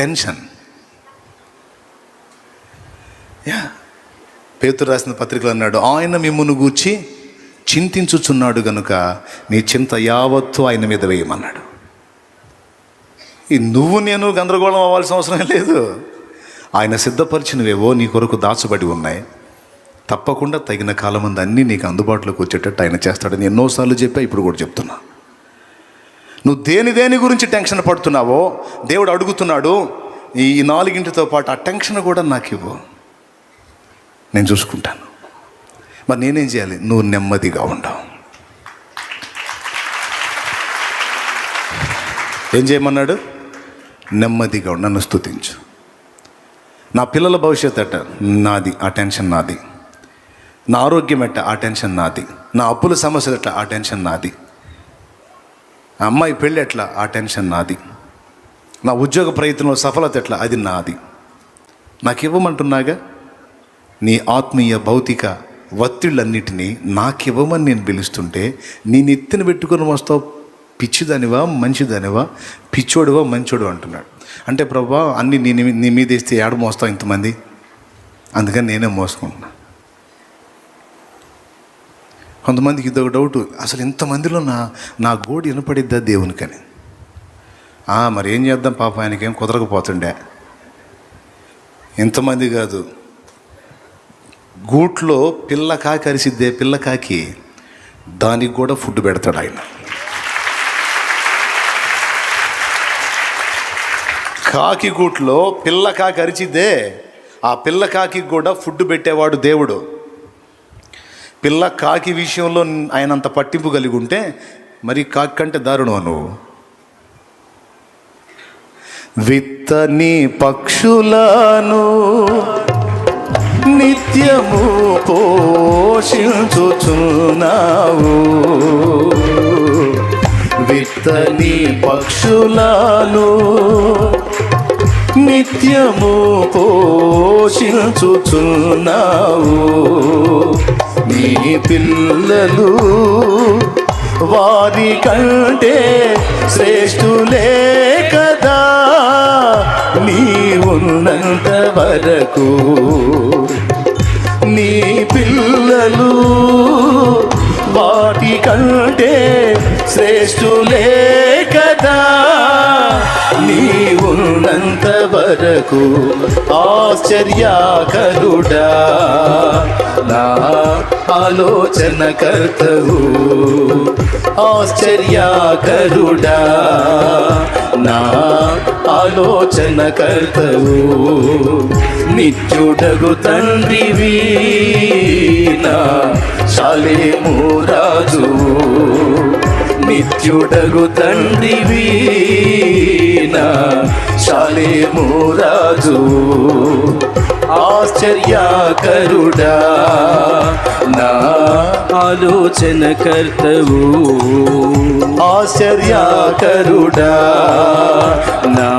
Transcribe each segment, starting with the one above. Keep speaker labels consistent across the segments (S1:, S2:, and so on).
S1: Tension yeah పేతురు రాసిన పత్రికలు అన్నాడు ఆయన మిమ్మును గూర్చి చింతించుచున్నాడు గనుక నీ చింత యావత్తు ఆయన మీద వేయమన్నాడు. ఈ నువ్వు నేను గందరగోళం అవ్వాల్సిన అవసరం లేదు. ఆయన సిద్ధపరిచినవేవో నీ కొరకు దాచబడి ఉన్నాయి. తప్పకుండా తగిన కాలం ముందు అన్నీ నీకు అందుబాటులోకి వచ్చేటట్టు ఆయన చేస్తాడని ఎన్నోసార్లు చెప్పా ఇప్పుడు కూడా చెప్తున్నా. నువ్వు దేని దేని గురించి టెన్షన్ పడుతున్నావో దేవుడు అడుగుతున్నాడు ఈ నాలుగింటితో పాటు ఆ టెన్షన్ కూడా నాకు ఇవ్వు. నేను చూసుకుంటాను. మరి నేనేం చేయాలి? నువ్వు నెమ్మదిగా ఉండవు. ఏం చేయమన్నాడు? నెమ్మదిగా ఉండు, నన్ను స్థుతించు నా పిల్లల భవిష్యత్తు అట్ట నాది ఆ టెన్షన్ నాది. నా ఆరోగ్యం ఎట్ట? ఆ టెన్షన్ నాది. నా అప్పుల సమస్యలు ఎట్లా ఆ టెన్షన్ నాది. ఆ అమ్మాయి పెళ్ళి ఎట్లా? ఆ టెన్షన్ నాది. నా ఉద్యోగ ప్రయత్నంలో సఫలత ఎట్లా? అది నాది. నాకు ఇవ్వమంటున్నాగా నీ ఆత్మీయ భౌతిక ఒత్తిళ్ళన్నిటినీ నాకివ్వమని నేను పిలుస్తుంటే నీ ఎత్తిన పెట్టుకుని వస్తావు. పిచ్చిదానివా? మంచిదానివా? పిచ్చోడువా? మంచోడు అంటున్నాడు. అంటే ప్రభా అన్ని నీ నీ మీద వేస్తే ఏడ మోస్తావు ఇంతమంది? అందుకని నేనే మోసుకుంటున్నా. కొంతమందికి ఇదొక డౌట్ అసలు ఇంతమందిలో నా నా గోడు వినపడిద్దా దేవునికని? మరి ఏం చేద్దాం పాప ఆయనకేం కుదరకపోతుండే. ఇంతమంది కాదు. గూట్లో పిల్ల కాకి అరిసిద్దే పిల్ల కాకి దానికి కూడా ఫుడ్ పెడతాడు ఆయన. కాకి గూట్లో పిల్ల కాకి అరిచిద్దే ఆ పిల్ల కాకి కూడా ఫుడ్ పెట్టేవాడు దేవుడు. పిల్ల కాకి విషయంలో ఆయన అంత పట్టింపు కలిగి ఉంటే మరి కాకి కంటే దారుణం నువ్వు? విత్తని పక్షులను నిత్యము పోషించుచున్నావు. విత్తని పక్షులను నిత్యము పోషించుచున్నావు. నీ పిల్లలు వారి కంటే శ్రేష్ఠులే కదా. నీ ఉన్నంత వరకు నీ పిల్లలు వాటి కంటే శ్రేష్ఠులే కదా. నీ ఉన్నంత వరకు ఆశ్చర్యాకరుడా. నా ఆలోచన కర్తవు ఆశ్చర్యాకరుడా నా ఆలోచన కర్తవు నిత్యుడగు తండ్రివి నా శాలేము రాజు. నిత్యుడగు తండ్రివి నా శాలేము రాజు. ఆశ్చర్యాకరుడా.
S2: నా ఆలోచన కర్తవు
S1: ఆశ్చర్యాకరుడా.
S2: నా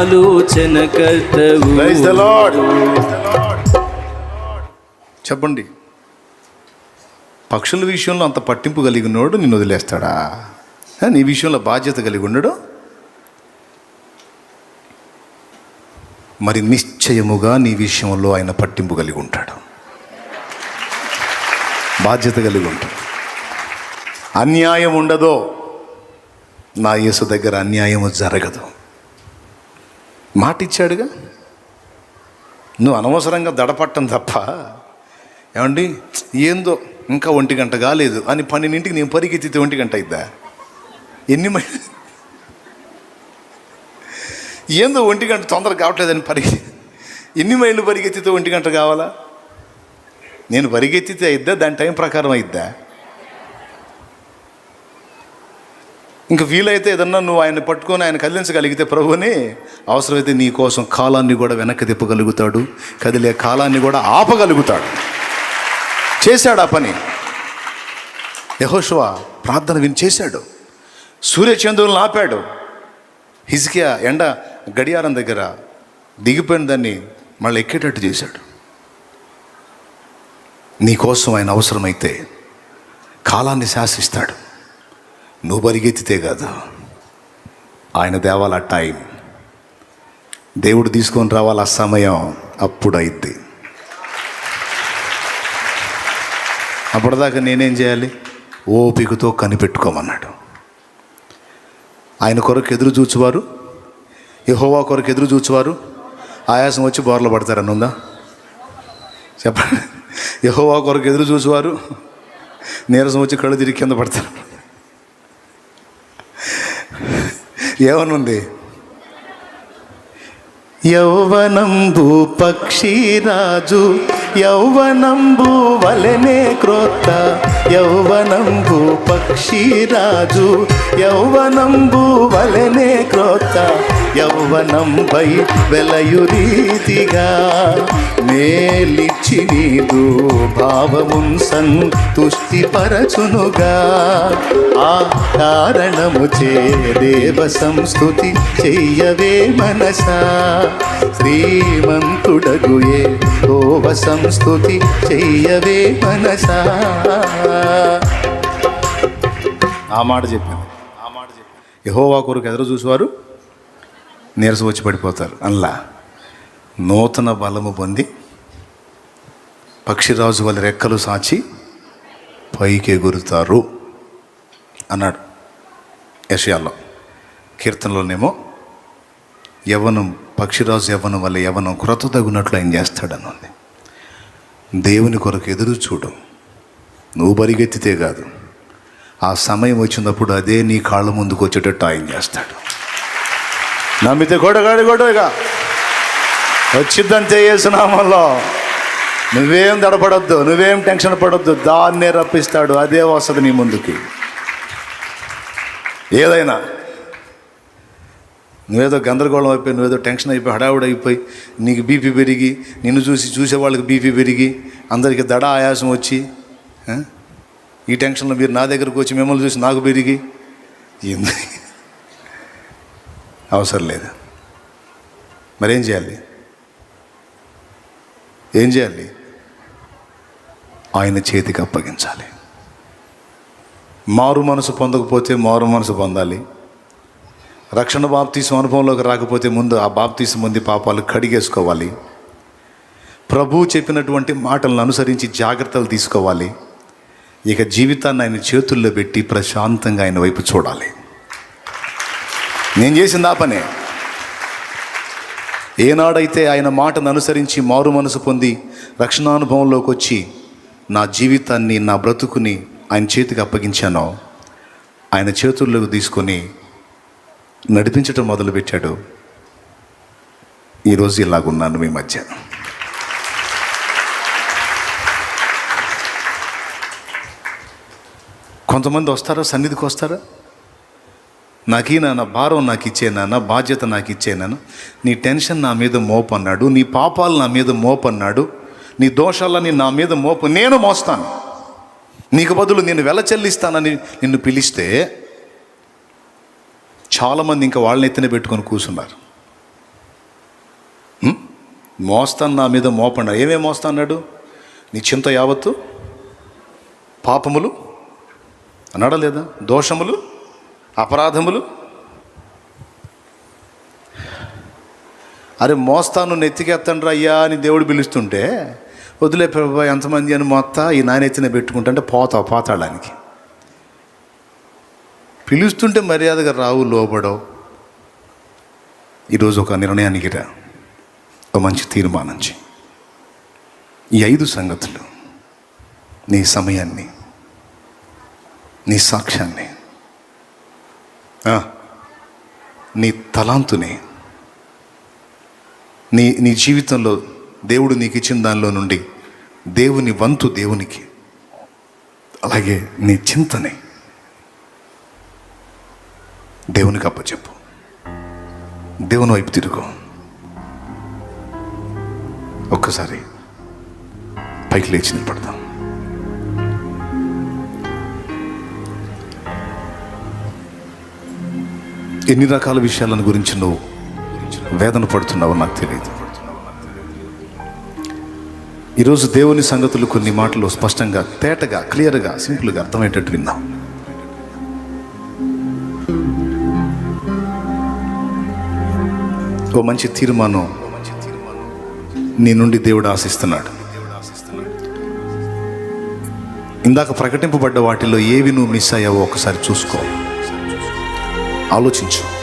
S2: ఆలోచన కర్తవు
S1: చెప్పండి. పక్షుల విషయంలో అంత పట్టింపు కలిగి ఉన్నాడు నిన్ను వదిలేస్తాడా? నీ విషయంలో బాధ్యత కలిగి ఉండడు? మరి నిశ్చయముగా నీ విషయంలో ఆయన పట్టింపు కలిగి ఉంటాడు. బాధ్యత కలిగి ఉంటాడు. అన్యాయం ఉండదో నా యేసు దగ్గర అన్యాయము జరగదు. మాట ఇచ్చాడుగా నువ్వు అనవసరంగా దడపట్టం తప్ప. ఏమండి? ఏందో? ఇంకా ఒంటి గంట కాలేదు. అని పన్నెండింటికి నేను పరిగెత్తితే ఒంటి గంట అయిద్దా? ఎన్ని మై ఏందో ఒంటి గంట తొందర కావట్లేదని పరిగె ఎన్ని మైళ్ళు పరిగెత్తితే ఒంటి గంట కావాలా? నేను పరిగెత్తితే అయిద్దా? దాని టైం ప్రకారం అయిద్దా? ఇంకా వీలైతే ఏదన్నా నువ్వు ఆయన పట్టుకొని ఆయన కదిలించగలిగితే ప్రభుని అవసరమైతే నీ కోసం కాలాన్ని కూడా వెనక్కి తిప్పగలుగుతాడు. కదిలే కాలాన్ని కూడా ఆపగలుగుతాడు. చేశాడు ఆ పని. యహోశువ ప్రార్థన విని చేశాడు. సూర్యచంద్రులను ఆపాడు. హిజ్కియా ఎండ గడియారం దగ్గర దిగిపోయిన దాన్ని మళ్ళీ ఎక్కేటట్టు చేశాడు. నీకోసం ఆయన అవసరమైతే కాలాన్ని శాసిస్తాడు. నువ్వు పరిగెత్తితే కాదు. ఆయన దేవాల టైం. దేవుడు తీసుకొని రావాలి ఆ సమయం అప్పుడు అప్పటిదాకా నేనేం చేయాలి? ఓపికతో కనిపెట్టుకోమన్నాడు. ఆయన కొరకు ఎదురు చూచువారు యెహోవా కొరకు ఎదురు చూచువారు? ఆయాసం వచ్చి బోర్లు పడతారని ఉందా చెప్పండి యహోవా కొరకు ఎదురు చూచువారు? నీరసం వచ్చి కళ్ళు తిరిగి కింద పడతారు. ఏమనుంది? యౌవనంబు పక్షిరాజు యౌవనంబు వలనే క్రోత్త యౌవనంబు పక్షిరాజు యౌవనంబు వలనే క్రోత్త యౌవనంపై వెలయు రీతిగా మేలిచ్చి నీదు భావమున్ సంతుష్టి పరచునుగా ఆ కారణము చే దేవ సంస్థుతి చెయ్యవే మనసా. శ్రీమంతుడగుయే గోవ ఓవ సంస్థుతి చెయ్యవే మనసా. ఆ మాట చెప్పాను ఆ మాట చెప్పాను. యహోవా కొరకు ఎదురు చూసేవారు నీరసం వచ్చి పడిపోతారు. అల్లా నూతన బలము పొంది పక్షిరాజు వాళ్ళ రెక్కలు సాచి పైకి ఎగురుతారు అన్నాడు యషయాల్లో కీర్తనలోనేమో యవనం పక్షిరాజు యవనం వల్ల యవనం క్రొత్త తగునట్లు ఆయన చేస్తాడని ఉంది. దేవుని కొరకు ఎదురు చూడు. నువ్వు పరిగెత్తితే కాదు. ఆ సమయం వచ్చినప్పుడు అదే నీ కాళ్ళ ముందుకు వచ్చేటట్టు ఆయన చేస్తాడు. నమ్మితే కొడగాడి కొడగా వచ్చిద్దంతే వేసినామల్లో నువ్వేం దడపడొద్దు నువ్వేం టెన్షన్ పడొద్దు దాన్నే రప్పిస్తాడు అదే వస్తుంది నీ ముందుకి. ఏదైనా. నువ్వేదో గందరగోళం అయిపోయి నువ్వేదో టెన్షన్ అయిపోయి హడావుడి అయిపోయి నీకు బీపీ పెరిగి నిన్ను చూసి చూసే వాళ్ళకి బీపీ పెరిగి అందరికీ దడ ఆయాసం వచ్చి ఈ టెన్షన్లో మీరు నా దగ్గరకు వచ్చి మిమ్మల్ని చూసి నాకు పెరిగి ఏంది అవసరం లేదు. మరేం చేయాలి? ఏం చేయాలి? ఆయన చేతికి అప్పగించాలి. మారు మనసు పొందకపోతే మారు మనసు పొందాలి. రక్షణ బాప్తీసం అనుభవంలోకి రాకపోతే ముందు ఆ బాప్తీసం ముందు పాపాలు కడిగేసుకోవాలి. ప్రభు చెప్పినటువంటి మాటలను అనుసరించి జాగ్రత్తలు తీసుకోవాలి. ఇక జీవితాన్ని ఆయన చేతుల్లో పెట్టి ప్రశాంతంగా ఆయన వైపు చూడాలి. నేను చేసింది ఆ పనే. ఏనాడైతే ఆయన మాటను అనుసరించి మారు మనసు పొంది రక్షణానుభవంలోకి వచ్చి నా జీవితాన్ని నా బ్రతుకుని ఆయన చేతికి అప్పగించానో ఆయన చేతుల్లోకి తీసుకొని నడిపించటం మొదలుపెట్టాడు. ఈరోజు ఇలాగున్నాను మీ మధ్య. కొంతమంది వస్తారా? సన్నిధికి వస్తారా? నాకీ నాన్న భారం నాకు ఇచ్చేనాన్న బాధ్యత నాకు ఇచ్చేనాన్న నీ టెన్షన్ నా మీద మోపన్నాడు నీ పాపాలు నా మీద మోపన్నాడు నీ దోషాలని నా మీద మోపు నేను మోస్తాను. నీకు బదులు నేను వెల చెల్లిస్తానని నిన్ను పిలిస్తే చాలామంది ఇంకా వాళ్ళని ఎత్తిన పెట్టుకొని కూర్చున్నారు. మోస్తాను నా మీద మోపన్నాడు. ఏమేమి మోస్తా అన్నాడు నీ చింత యావత్తు? పాపములు? అన్నాడా లేదా? దోషములు? అపరాధములు? అరే మోస్తాను నెత్తికెత్తండ్రా అయ్యా అని దేవుడు పిలుస్తుంటే వదిలే ప్రభా ఎంతమంది అని మొత్తా ఈ నాయన ఎత్తిన పెట్టుకుంటుంటే పోతావు పోతాడానికి పిలుస్తుంటే మర్యాదగా రావు లోబడవు. ఈరోజు ఒక నిర్ణయానికి రా. ఒక మంచి తీర్మానం చేయి ఈ ఐదు సంగతులు నీ సమయాన్ని నీ సాక్ష్యాన్ని నీ తలాంతుని. నీ నీ జీవితంలో దేవుడు నీకు ఇచ్చిన దానిలో నుండి దేవుని వంతు దేవునికి. అలాగే నీ చింతని. దేవునికి అప్పచెప్పు. దేవుని వైపు తిరుగు. ఒక్కసారి పైకి లేచి నిలబడదాం. ఎన్ని రకాల విషయాలను గురించి నువ్వు వేదన పడుతున్నావో నాకు తెలియదు. ఈరోజు దేవుని సంగతులు కొన్ని మాటలు స్పష్టంగా తేటగా క్లియర్గా సింపుల్గా అర్థమయ్యేటట్టు విన్నాం ఓ మంచి తీర్మానం నీ నుండి దేవుడు ఆశిస్తున్నాడు. ఇందాక ప్రకటింపబడ్డ వాటిలో ఏవి నువ్వు మిస్ అయ్యావో ఒకసారి చూసుకో. ఆలోచించు.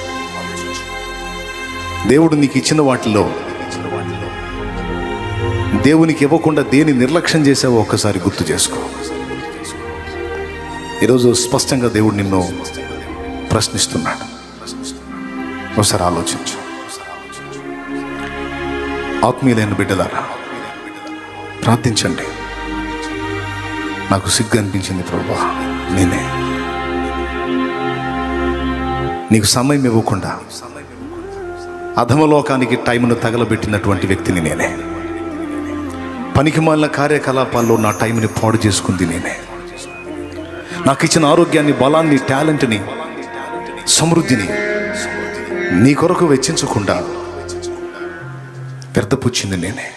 S1: దేవుడు నీకు ఇచ్చిన వాటిలో దేవునికి ఇవ్వకుండా దేని నిర్లక్ష్యం చేసావో ఒక్కసారి గుర్తు చేసుకో. ఈరోజు స్పష్టంగా దేవుడు నిన్ను ప్రశ్నిస్తున్నాడు. ఒకసారి ఆలోచించు. ఆత్మీయులైన బిడ్డలారా ప్రార్థించండి. నాకు సిగ్గు అనిపించింది ప్రభా నేనే. నీకు సమయం ఇవ్వకుండా అధమలోకానికి టైంను తగలబెట్టినటువంటి వ్యక్తిని నేనే. పనికి మాలిన కార్యకలాపాల్లో నా టైంని పాడు చేసుకుంది నేనే. నాకు ఇచ్చిన ఆరోగ్యాన్ని బలాన్ని టాలెంట్ని సమృద్ధిని నీ కొరకు వెచ్చించకుండా వ్యర్థపుచ్చింది నేనే.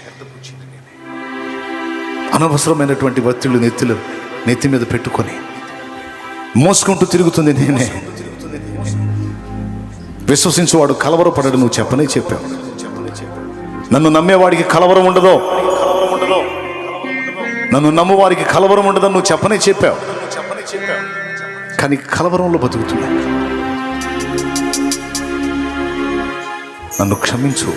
S1: అనవసరమైనటువంటి ఒత్తిళ్ళు నెత్తులు నెత్తి మీద పెట్టుకొని మోసుకుంటూ తిరుగుతుంది నేనే. విశ్వసించువాడు కలవరపడడు నువ్వు చెప్పనే చెప్పావు. నన్ను నమ్మేవాడికి కలవరం ఉండదో? నన్ను నమ్మవారికి కలవరం ఉండదని నువ్వు చెప్పనే చెప్పావు. కానీ కలవరంలో బతుకుతున్నా నన్ను క్షమించు.